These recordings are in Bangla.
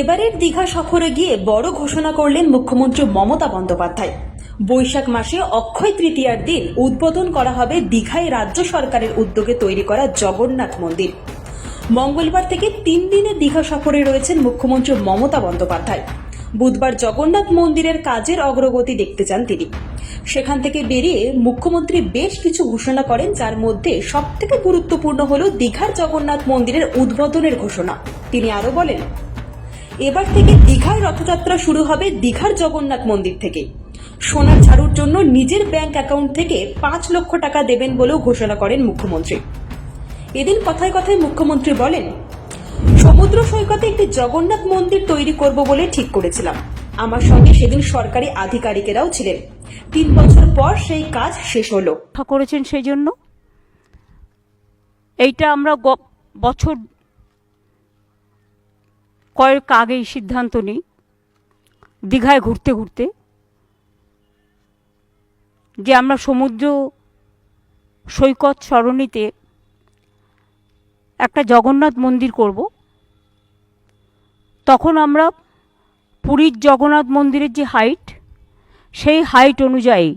এবারের দীঘা সফরে গিয়ে বড় ঘোষণা করলেন মুখ্যমন্ত্রী মমতা বন্দ্যোপাধ্যায়। বৈশাখ মাসে অক্ষয় তৃতীয়ার দিন উদ্বোধন করা হবে দীঘায় রাজ্য সরকারের উদ্যোগে তৈরি করা জগন্নাথ মন্দির। মঙ্গলবার থেকে তিন দিনের দীঘা সফরে রয়েছেন মুখ্যমন্ত্রী মমতা বন্দ্যোপাধ্যায়। বুধবার জগন্নাথ মন্দিরের কাজের অগ্রগতি দেখতে চান তিনি। সেখান থেকে বেরিয়ে মুখ্যমন্ত্রী বেশ কিছু ঘোষণা করেন, যার মধ্যে সবথেকে গুরুত্বপূর্ণ হল দীঘার জগন্নাথ মন্দিরের উদ্বোধনের ঘোষণা। তিনি আরও বলেন এবার থেকে দীঘায় রথযাত্রা শুরু হবে দীঘার জগন্নাথ মন্দির থেকে। সোনার ঝাড়ুর জন্য নিজের ব্যাংক অ্যাকাউন্ট থেকে পাঁচ লক্ষ টাকা দেবেন বলেও ঘোষণা করেন মুখ্যমন্ত্রী। এদিন কথায় কথায় মুখ্যমন্ত্রী বলেন, সমুদ্র সৈকতে একটি জগন্নাথ মন্দির তৈরি করব বলে ঠিক করেছিলাম। আমার সঙ্গে সেদিন সরকারি আধিকারিকেরাও ছিলেন। তিন বছর পর সেই কাজ শেষ হলো। করেছেন সেই জন্য? এইটা আমরা বছর কয়েক আগেই সিদ্ধান্ত নিই। দীঘায় ঘুরতে ঘুরতে যে আমরা সমুদ্র সৈকত সরণিতে একটা জগন্নাথ মন্দির করব, তখন আমরা পুরীর জগন্নাথ মন্দিরের যে হাইট সেই হাইট অনুযায়ী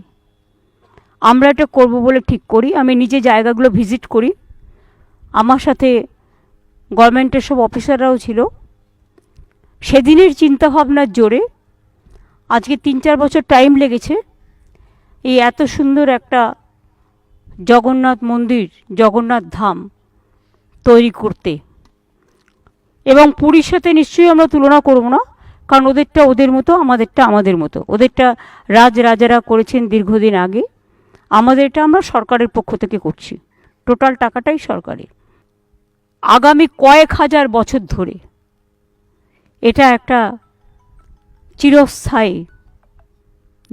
আমরা এটা করব বলে ঠিক করি। আমি নিজে জায়গাগুলো ভিজিট করি। আমার সাথে গভর্নমেন্টের সব অফিসাররাও ছিল। সেদিনের চিন্তাভাবনার জোরে আজকে তিন চার বছর টাইম লেগেছে, এই এত সুন্দর একটা জগন্নাথ মন্দির, জগন্নাথ ধাম তৈরি করতে। এবং পুরীর সাথে নিশ্চয়ই আমরা তুলনা করব না, কারণ ওদেরটা ওদের মতো, আমাদেরটা আমাদের মতো। ওদেরটা রাজ রাজারা করেছেন দীর্ঘদিন আগে, আমাদেরটা আমরা সরকারের পক্ষ থেকে করছি। টোটাল টাকাটাই সরকারের। আগামী কয়েক হাজার বছর ধরে এটা একটা চিরস্থায়ী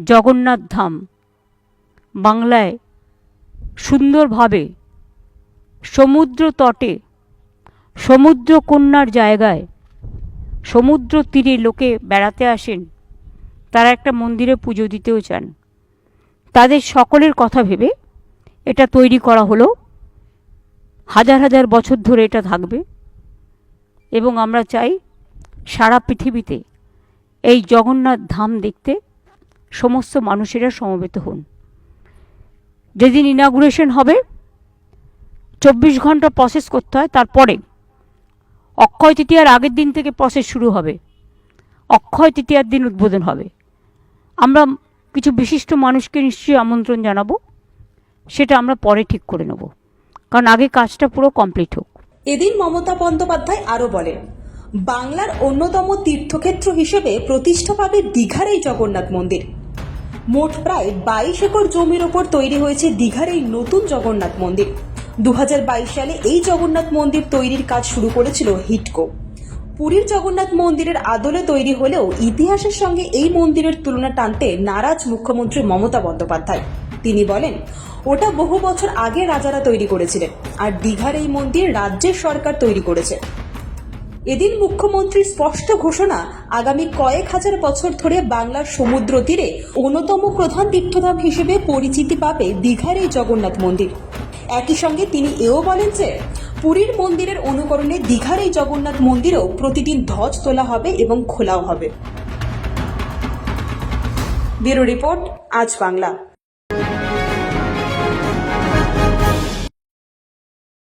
জগন্নাথ ধাম। বাংলায় সুন্দরভাবে সমুদ্র তটে, সমুদ্র কন্যার জায়গায়, সমুদ্র তীরে লোকে বেড়াতে আসেন। তারা একটা মন্দিরে পুজো দিতেও চান। তাদের সকলের কথা ভেবে এটা তৈরি করা হলো। হাজার হাজার বছর ধরে এটা থাকবে। এবং আমরা চাই সারা পৃথিবীতে এই জগন্নাথ ধাম দেখতে সমস্ত মানুষেরা সমবেত হন। যেদিন ইনাগুরেশন হবে, চব্বিশ ঘণ্টা প্রসেস করতে হয়, তারপরে অক্ষয় তৃতীয়ার আগের দিন থেকে প্রসেস শুরু হবে। অক্ষয় তৃতীয়ার দিন উদ্বোধন হবে। আমরা কিছু বিশিষ্ট মানুষকে নিশ্চয়ই আমন্ত্রণ জানাব, সেটা আমরা পরে ঠিক করে নেব। কারণ আগে কাজটা পুরো কমপ্লিট হোক। এদিন মমতা বন্দ্যোপাধ্যায় আরও বলেন বাংলার অন্যতম তীর্থক্ষেত্র হিসেবে প্রতিষ্ঠা পাবে দীঘার এই জগন্নাথ মন্দির। মোট প্রায় বাইশ একর জমির ওপর তৈরি হয়েছে দীঘার এই নতুন জগন্নাথ মন্দির। দু হাজার বাইশ সালে এই জগন্নাথ মন্দির তৈরির কাজ শুরু করেছিল হিটকো। পুরীর জগন্নাথ মন্দিরের আদলে তৈরি হলেও ইতিহাসের সঙ্গে এই মন্দিরের তুলনা টানতে নারাজ মুখ্যমন্ত্রী মমতা বন্দ্যোপাধ্যায়। তিনি বলেন, ওটা বহু বছর আগে রাজারা তৈরি করেছিলেন, আর দীঘার এই মন্দির রাজ্যের সরকার তৈরি করেছে। এদিন মুখ্যমন্ত্রীর স্পষ্ট ঘোষণা, আগামী কয়েক হাজার বছর ধরে বাংলার সমুদ্র তীরে অন্যতম প্রধান তীর্থধাম হিসেবে পরিচিতি পাবে দীঘার এই জগন্নাথ মন্দির। একই সঙ্গে তিনি এও বলেন যে, পুরীর মন্দিরের অনুকরণে দীঘার এই জগন্নাথ মন্দিরেও প্রতিদিন ধ্বজ তোলা হবে এবং খোলাও হবে। ব্যুরো রিপোর্ট, আজ বাংলা।